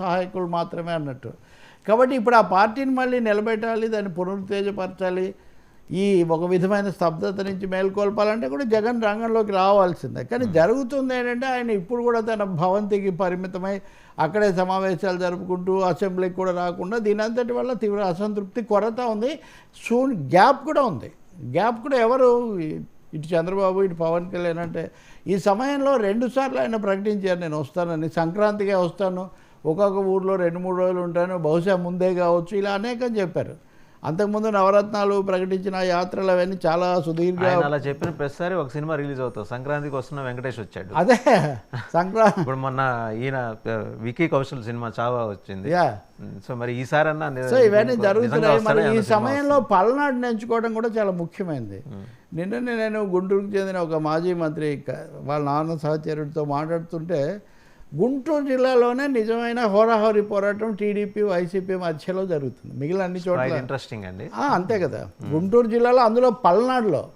సహాయకులు మాత్రమే అన్నట్టు. కాబట్టి ఇప్పుడు ఆ పార్టీని మళ్ళీ నిలబెట్టాలి దాన్ని పునరుత్తేజపరచాలి ఈ ఒక విధమైన స్తబ్దత నుంచి మేల్కొల్పాలంటే కూడా జగన్ రంగంలోకి రావాల్సిందే. కానీ జరుగుతుంది ఏంటంటే ఆయన ఇప్పుడు కూడా తన భవంతికి పరిమితమై అక్కడే సమావేశాలు జరుపుకుంటూ అసెంబ్లీకి కూడా రాకుండా దీని అంతటి వల్ల తీవ్ర అసంతృప్తి కొరత ఉంది. సూ గ్యాప్ కూడా ఉంది. గ్యాప్ కూడా ఎవరు? ఇటు చంద్రబాబు ఇటు పవన్ కళ్యాణ్ అంటే ఈ సమయంలో రెండుసార్లు ఆయన ప్రకటించారు నేను వస్తానని. సంక్రాంతిగా వస్తాను. ఒక్కొక్క ఊర్లో రెండు మూడు రోజులు ఉంటాను. బహుశా ముందే కావచ్చు. ఇలా అనేకం చెప్పారు. అంతకుముందు నవరత్నాలు ప్రకటించిన యాత్రలు అవన్నీ చాలా సుదీర్ఘ అలా చెప్పిన ప్రతిసారి ఒక సినిమా రిలీజ్ అవుతుంది సంక్రాంతికి వస్తున్న వెంకటేష్ వచ్చాడు. అదే సంక్రాంతి ఇప్పుడు మొన్న ఈయన వికీ కౌశల్ సినిమా చావా వచ్చింది. సో మరి ఈసారన్నా ని- సో ఇవన్నీ జరుగుతున్నాయి. మరి ఈ అన్న సమయంలో పల్నాడుని ఎంచుకోవడం కూడా చాలా ముఖ్యమైనది నిన్ననే నేను గుంటూరుకు చెందిన ఒక మాజీ మంత్రి వాళ్ళ నాన్న సహచరుడితో మాట్లాడుతుంటే గుంటూరు జిల్లాలోనే నిజమైన హోరాహోరీ పోరాటం టీడీపీ వైసీపీ మధ్యలో జరుగుతుంది. మిగిలిన అన్ని చోట్ల ఇంట్రెస్టింగ్ అండి. అంతే కదా. గుంటూరు జిల్లాలో అందులో పల్నాడులో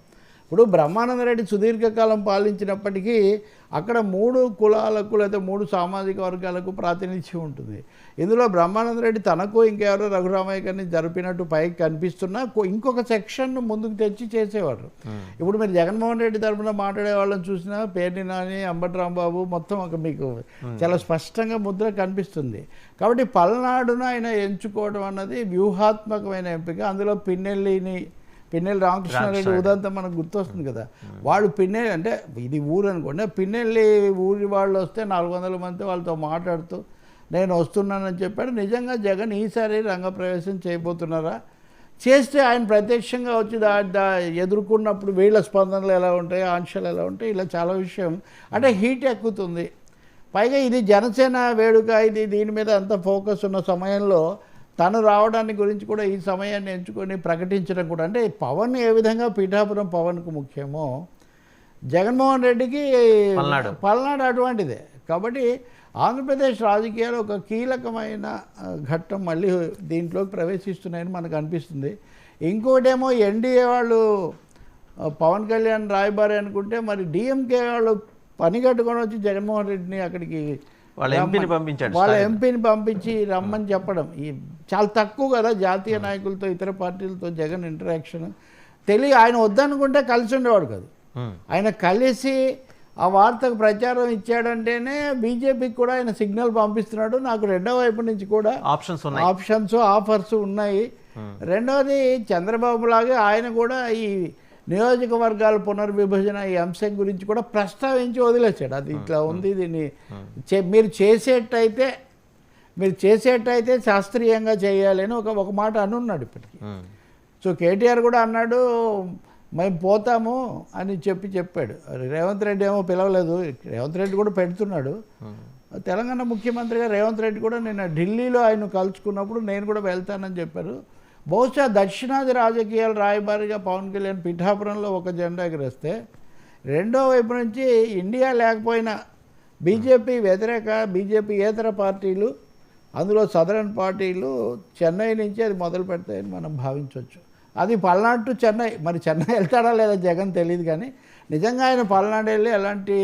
ఇప్పుడు బ్రహ్మానందరెడ్డి సుదీర్ఘకాలం పాలించినప్పటికీ అక్కడ మూడు కులాలకు లేదా మూడు సామాజిక వర్గాలకు ప్రాతినిధ్యం ఉంటుంది. ఇందులో బ్రహ్మానందరెడ్డి తనకు ఇంకెవరో రఘురామయ్య గారిని జరిపినట్టు పైకి కనిపిస్తున్నా ఇంకొక సెక్షన్ ముందుకు తెచ్చి చేసేవారు. ఇప్పుడు మీరు జగన్మోహన్ రెడ్డి తరఫున మాట్లాడే వాళ్ళని చూసినా పేర్ని నాని అంబటి రాంబాబు మొత్తం ఒక మీకు చాలా స్పష్టంగా ముద్ర కనిపిస్తుంది. కాబట్టి పల్నాడును ఆయన ఎంచుకోవడం అన్నది వ్యూహాత్మకమైన ఎంపిక. అందులో పిన్నెల్లిని పిన్నెల్లి రామకృష్ణారెడ్డి ఉదంతం మనకు గుర్తొస్తుంది కదా. వాళ్ళు పిన్నెల్లి అంటే ఇది ఊరు అనుకోండి పిన్నెల్లి ఊరి వాళ్ళు వస్తే నాలుగు వందల మంది వాళ్ళతో మాట్లాడుతూ నేను వస్తున్నానని చెప్పాడు. నిజంగా జగన్ ఈసారి రంగప్రవేశం చేయబోతున్నారా? చేస్తే ఆయన ప్రత్యక్షంగా వచ్చి దా దా ఎదుర్కొన్నప్పుడు వీళ్ళ స్పందనలు ఎలా ఉంటాయి ఆంక్షలు ఎలా ఉంటాయి ఇలా చాలా విషయం. అంటే హీట్ ఎక్కుతుంది. పైగా ఇది జనసేన వేడుక ఇది దీని మీద అంత ఫోకస్ ఉన్న సమయంలో తను రావడాన్ని గురించి కూడా ఈ సమయాన్ని ఎంచుకొని ప్రకటించడం కూడా అంటే పవన్ ఏ విధంగా పీఠాపురం పవన్కు ముఖ్యమో జగన్మోహన్ రెడ్డికి పల్నాడు. అటువంటిదే కాబట్టి ఆంధ్రప్రదేశ్ రాజకీయాలు ఒక కీలకమైన ఘట్టం మళ్ళీ దీంట్లోకి ప్రవేశిస్తున్నాయని మనకు అనిపిస్తుంది ఇంకోటేమో ఎన్డీఏ వాళ్ళు పవన్ కళ్యాణ్ రాయబారి అనుకుంటే మరి డిఎంకే వాళ్ళు పని కట్టుకొని వచ్చి జగన్మోహన్ రెడ్డిని అక్కడికి వాళ్ళ ఎంపీని పంపించాడు వాళ్ళ ఎంపీని పంపించి రమ్మని చెప్పడం. ఈ చాలా తక్కువ కదా జాతీయ నాయకులతో ఇతర పార్టీలతో జగన్ ఇంటరాక్షన్ తెలియ ఆయన వద్దనుకుంటే కలిసి ఉండేవాడు కాదు. ఆయన కలిసి ఆ వార్తకు ప్రచారం ఇచ్చాడంటేనే బీజేపీకి కూడా ఆయన సిగ్నల్ పంపిస్తున్నాడు. నాకు రెండో వైపు నుంచి కూడా ఆప్షన్స్ ఉన్నాయి. ఆప్షన్స్ ఆఫర్స్ ఉన్నాయి. రెండవది చంద్రబాబు లాగే ఆయన కూడా ఈ నియోజకవర్గాల పునర్విభజన ఈ అంశం గురించి కూడా ప్రస్తావించి వదిలేశాడు. అది ఇట్లా ఉంది దీన్ని మీరు చేసేటైతే మీరు చేసేటైతే శాస్త్రీయంగా చేయాలి అని ఒక ఒక మాట అనున్నాడు ఇప్పటికి. సో కేటీఆర్ కూడా అన్నాడు మేము పోతాము అని చెప్పి చెప్పాడు. రేవంత్ రెడ్డి ఏమో పిలవలేదు రేవంత్ రెడ్డి కూడా పెడుతున్నాడు. తెలంగాణ ముఖ్యమంత్రిగా రేవంత్ రెడ్డి కూడా నిన్న ఢిల్లీలో ఆయన కలుసుకున్నప్పుడు నేను కూడా వెళ్తానని చెప్పారు. బహుశా దక్షిణాది రాజకీయాల రాయబారిగా పవన్ కళ్యాణ్ పిఠాపురంలో ఒక జెండా ఎగరేస్తే రెండో వైపు నుంచి ఇండియా లేకపోయినా బీజేపీ వ్యతిరేక బీజేపీ ఏతర పార్టీలు అందులో సదరన్ పార్టీలు చెన్నై నుంచి అది మొదలు పెడతాయని మనం భావించవచ్చు. అది పల్నాడు టు చెన్నై. మరి చెన్నై వెళ్తాడా లేదా జగన్ తెలియదు కానీ నిజంగా ఆయన పల్నాడు వెళ్ళి ఎలాంటి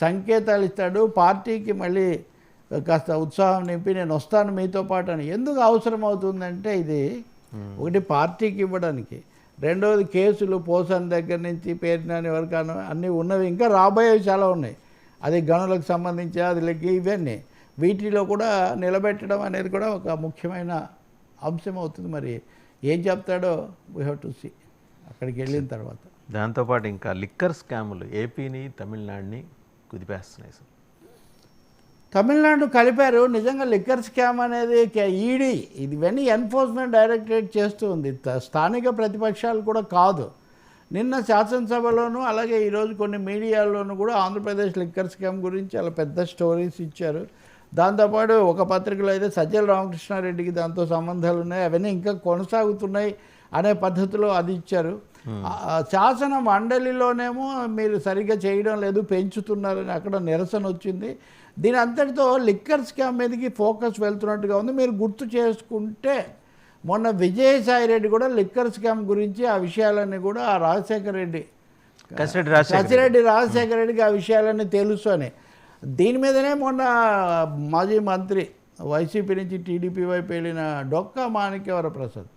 సంకేతాలు ఇస్తాడు? పార్టీకి మళ్ళీ కాస్త ఉత్సాహం నింపి నేను వస్తాను మీతో పాటు అని ఎందుకు అవసరం అవుతుందంటే ఇది ఒకటి పార్టీకి ఇవ్వడానికి రెండవది కేసులు పోసాన్ దగ్గర నుంచి పేరినాని వరకు అన్నీ ఉన్నవి. ఇంకా రాబోయేవి చాలా ఉన్నాయి. అది గనులకు సంబంధించి అది లెక్క ఇవన్నీ. వీటిలో కూడా నిలబెట్టడం అనేది కూడా ఒక ముఖ్యమైన అంశం అవుతుంది మరి. ఏం చెప్తాడో వీ హ్యావ్ టు సీ అక్కడికి వెళ్ళిన తర్వాత. దాంతోపాటు ఇంకా లిక్కర్ స్కాములు ఏపీని తమిళనాడుని కుదిపేస్తున్నాయి సార్. తమిళనాడు కలిపారు నిజంగా లిక్కర్ స్కామ్ అనేది ఈడీ ఇది ఇవన్నీ ఎన్ఫోర్స్మెంట్ డైరెక్టరేట్ చేస్తూ ఉంది. స్థానిక ప్రతిపక్షాలు కూడా కాదు. నిన్న శాసనసభలోనూ అలాగే ఈరోజు కొన్ని మీడియాల్లోనూ కూడా ఆంధ్రప్రదేశ్ లిక్కర్ స్కామ్ గురించి చాలా పెద్ద స్టోరీస్ ఇచ్చారు. దాంతోపాటు ఒక పత్రికలో అయితే సజ్జల రామకృష్ణారెడ్డికి దాంతో సంబంధాలు ఉన్నాయి. అవన్నీ ఇంకా కొనసాగుతున్నాయి అనే పద్ధతిలో అది ఇచ్చారు. ఆ శాసన మండలిలోనేమో మీరు సరిగ్గా చేయడం లేదు పెంచుతున్నారని అక్కడ నిరసన వచ్చింది. దీని అంతటితో లిక్కర్ స్కామ్ మీదకి ఫోకస్ వెళ్తున్నట్టుగా ఉంది. మీరు గుర్తు చేసుకుంటే మొన్న విజయసాయి రెడ్డి కూడా లిక్కర్ స్కామ్ గురించి ఆ విషయాలన్నీ కూడా ఆ రాజశేఖర రెడ్డి కసిరెడ్డి రాజశేఖర్ రెడ్డికి ఆ విషయాలన్నీ తెలుసు అని. దీని మీదనే మొన్న మాజీ మంత్రి వైసీపీ నుంచి టీడీపీ వైపు వెళ్ళిన డొక్కా మాణిక్యవర ప్రసాద్.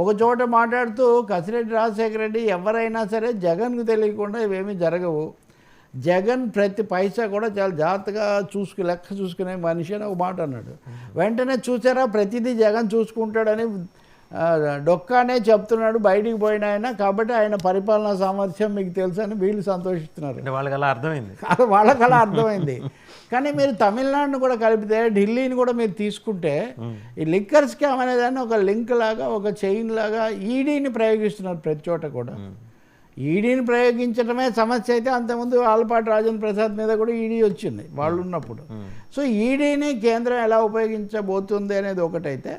ఒక చోట మాట్లాడుతూ కసిరెడ్డి రాజశేఖర రెడ్డి ఎవరైనా సరే జగన్కు తెలియకుండా ఇవేమీ జరగవు. జగన్ ప్రతి పైసా కూడా చాలా జాగ్రత్తగా చూసుకు లెక్క చూసుకునే మనిషి అని ఒక మాట అన్నాడు. వెంటనే చూసారా? ప్రతిదీ జగన్ చూసుకుంటాడని డొక్కానే చెప్తున్నాడు బయటికి పోయిన ఆయన. కాబట్టి ఆయన పరిపాలనా సామర్థ్యం మీకు తెలుసు అని వీళ్ళు సంతోషిస్తున్నారు. వాళ్ళకి అలా అర్థమైంది. వాళ్ళకి అలా అర్థమైంది. కానీ మీరు తమిళనాడును కూడా కలిపితే ఢిల్లీని కూడా మీరు తీసుకుంటే ఈ లిక్కర్ స్కామ్ అనేదాన్ని ఒక లింక్ లాగా ఒక చైన్ లాగా ఈడీని ప్రయోగిస్తున్నారు ప్రతి చోట కూడా. ఈడీని ప్రయోగించడమే సమస్య అయితే అంతకుముందు ఆలపాటి రాజేంద్ర ప్రసాద్ మీద కూడా ఈడీ వచ్చింది వాళ్ళు ఉన్నప్పుడు. సో ఈడీని కేంద్రం ఎలా ఉపయోగించబోతుంది అనేది ఒకటైతే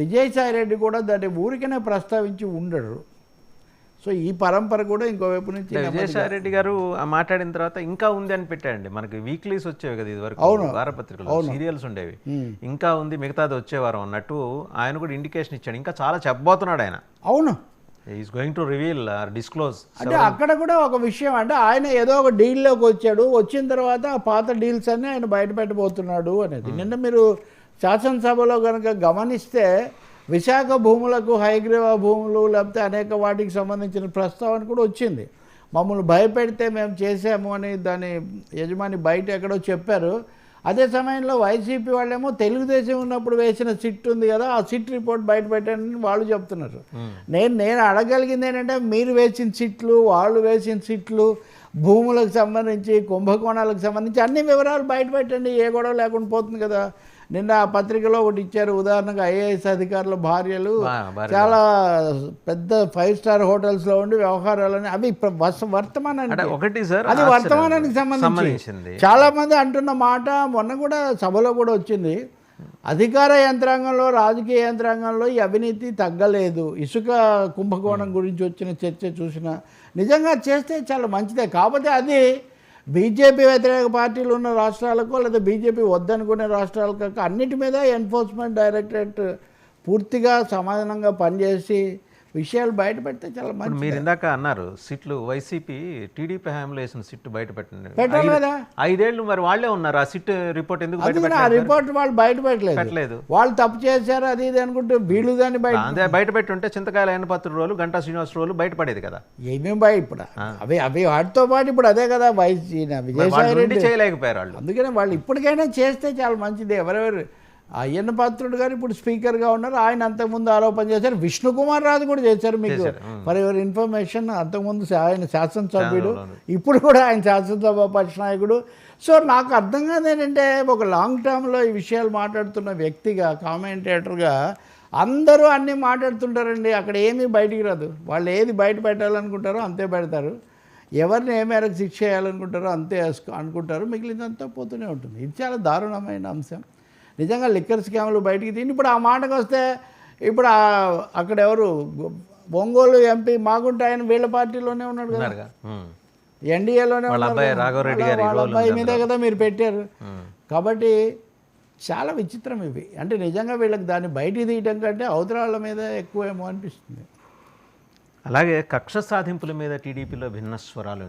విజయసాయి రెడ్డి కూడా దాన్ని ఊరికనే ప్రస్తావించి ఉండడు. సో ఈ పరంపర కూడా ఇంకోవైపు నుంచి విజయసాయి రెడ్డి గారు మాట్లాడిన తర్వాత ఇంకా ఉంది అని పెట్టాడండి. మనకి వీక్లీస్ వచ్చేవి కదా ఇది వరకు అవును. వారపత్రికలు సీరియల్స్ ఉండేవి. ఇంకా ఉంది మిగతాది వచ్చే వారం అన్నట్టు ఆయన కూడా ఇండికేషన్ ఇచ్చాడు. ఇంకా చాలా చెప్పబోతున్నాడు ఆయన. అవును. Is going to reveal disclose అంటే అక్కడ కూడా ఒక విషయం అంటే ఆయన ఏదో ఒక డీల్లోకి వచ్చాడు వచ్చిన తర్వాత ఆ పాత డీల్స్ అన్ని ఆయన బయట పెట్టబోతున్నాడు అనేది. నిన్న మీరు శాసనసభలో కనుక గమనిస్తే విశాఖ భూములకు హైగ్రీవ భూములు లేకపోతే అనేక వాటికి సంబంధించిన ప్రస్తావన కూడా వచ్చింది. మమ్మల్ని భయపెడితే మేము చేసాము అని దాని యజమాని బయట ఎక్కడో చెప్పారు. అదే సమయంలో వైసీపీ వాళ్ళేమో తెలుగుదేశం ఉన్నప్పుడు వేసిన సిట్ ఉంది కదా ఆ సిట్ రిపోర్ట్ బయట పెట్టారని వాళ్ళు చెప్తున్నారు. నేను నేను అడగలిగింది ఏంటంటే మీరు వేసిన సిట్లు వాళ్ళు వేసిన సిట్లు భూములకు సంబంధించి కుంభకోణాలకు సంబంధించి అన్ని వివరాలు బయట పెట్టండి ఏ గొడవ లేకుండా పోతుంది కదా. నిన్న ఆ పత్రికలో ఒకటి ఇచ్చారు. ఉదాహరణకు ఐఏఎస్ అధికారుల భార్యలు. చాలా పెద్ద ఫైవ్ స్టార్ హోటల్స్లో ఉండి వ్యవహారాలని అవి వర్తమానానికి. ఒకటి సార్ అది. వర్తమానానికి సంబంధించి. సంబంధించింది. చాలా మంది అంటున్న మాట మొన్న కూడా సభలో కూడా వచ్చింది. అధికార యంత్రాంగంలో రాజకీయ యంత్రాంగంలో ఈ అవినీతి తగ్గలేదు. ఇసుక కుంభకోణం గురించి వచ్చిన చర్చ చూసిన నిజంగా చేస్తే చాలా మంచిదే. కాకపోతే అది బీజేపీ వ్యతిరేక పార్టీలు ఉన్న రాష్ట్రాలకు లేదా బీజేపీ వద్దనుకునే రాష్ట్రాలకు అన్నిటి మీద ఎన్ఫోర్స్మెంట్ డైరెక్టరేట్ పూర్తిగా సమాధానంగా పనిచేసి విషయాలు బయట పెడితే చాలా మంచి మీరు ఇందాక అన్నారు సిట్లు వైసీపీ టీడీపీ హయాంలో వేసిన సిట్ బయట పెట్టండి. పెట్టాలి ఐదు- కదా. ఐదేళ్ళు మరి వాళ్ళే ఉన్నారు ఆ సిట్ రిపోర్ట్ ఎందుకు ఆ రిపోర్ట్ వాళ్ళు బయట పెట్టలేదు. వాళ్ళు తప్పు చేశారు అది ఇది అనుకుంటే వీళ్ళు దాన్ని బయట బయట పెట్టి ఉంటే చింతకాయల అయిన పత్రుల రోజులు గంటా శ్రీనివాస రోజులు బయటపడేది కదా. ఏమేం బయట ఇప్పుడు? అవి అవి వాటితో పాటు ఇప్పుడు అదే కదా వైస్ విజయసాయి రెడ్డి. చేయలేకపోయారు వాళ్ళు. అందుకనే వాళ్ళు ఇప్పటికైనా చేస్తే చాలా మంచిది. ఎవరెవరు అయ్యన్న పాత్రుడు గారు ఇప్పుడు స్పీకర్గా ఉన్నారు. ఆయన అంతకుముందు ఆరోపణ చేశారు. విష్ణుకుమార్ రాజు కూడా చేశారు మీకు. ఫర్ ఎవర్ ఇన్ఫర్మేషన్ అంతకుముందు ఆయన శాసనసభ్యుడు ఇప్పుడు కూడా ఆయన శాసనసభ పక్ష నాయకుడు సో నాకు అర్థం కాదు ఏంటంటే ఒక లాంగ్ టర్మ్లో ఈ విషయాలు మాట్లాడుతున్న వ్యక్తిగా కామెంటేటర్గా అందరూ అన్నీ మాట్లాడుతుంటారండి. అక్కడ ఏమీ బయటికి రాదు. వాళ్ళు ఏది బయట పెట్టాలనుకుంటారో అంతే పెడతారు. ఎవరిని ఏ మేరకు శిక్ష చేయాలనుకుంటారో అంతే అనుకుంటారు. మిగిలినంతా పోతూనే ఉంటుంది. ఇది చాలా దారుణమైన అంశం. నిజంగా లిక్కర్ స్కామ్లు బయటికి తీని ఇప్పుడు ఆ మాటకు వస్తే ఇప్పుడు అక్కడ ఎవరు? ఒంగోలు ఎంపీ మాగుంట ఆయన వీళ్ళ పార్టీలోనే ఉన్నాడు కదా. ఎన్డీఏలోనే. రాఘవరెడ్డి వాళ్ళ- గారి వాళ్ళ రోల్ అబ్బాయి మీదే కదా మీరు పెట్టారు. కాబట్టి చాలా విచిత్రం ఇవి. అంటే నిజంగా వీళ్ళకి దాన్ని బయటికి తీయటం కంటే అవతల వాళ్ళ మీద ఎక్కువేమో అనిపిస్తుంది. అలాగే కక్ష సాధింపుల మీద టీడీపీలో భిన్న స్వరాలు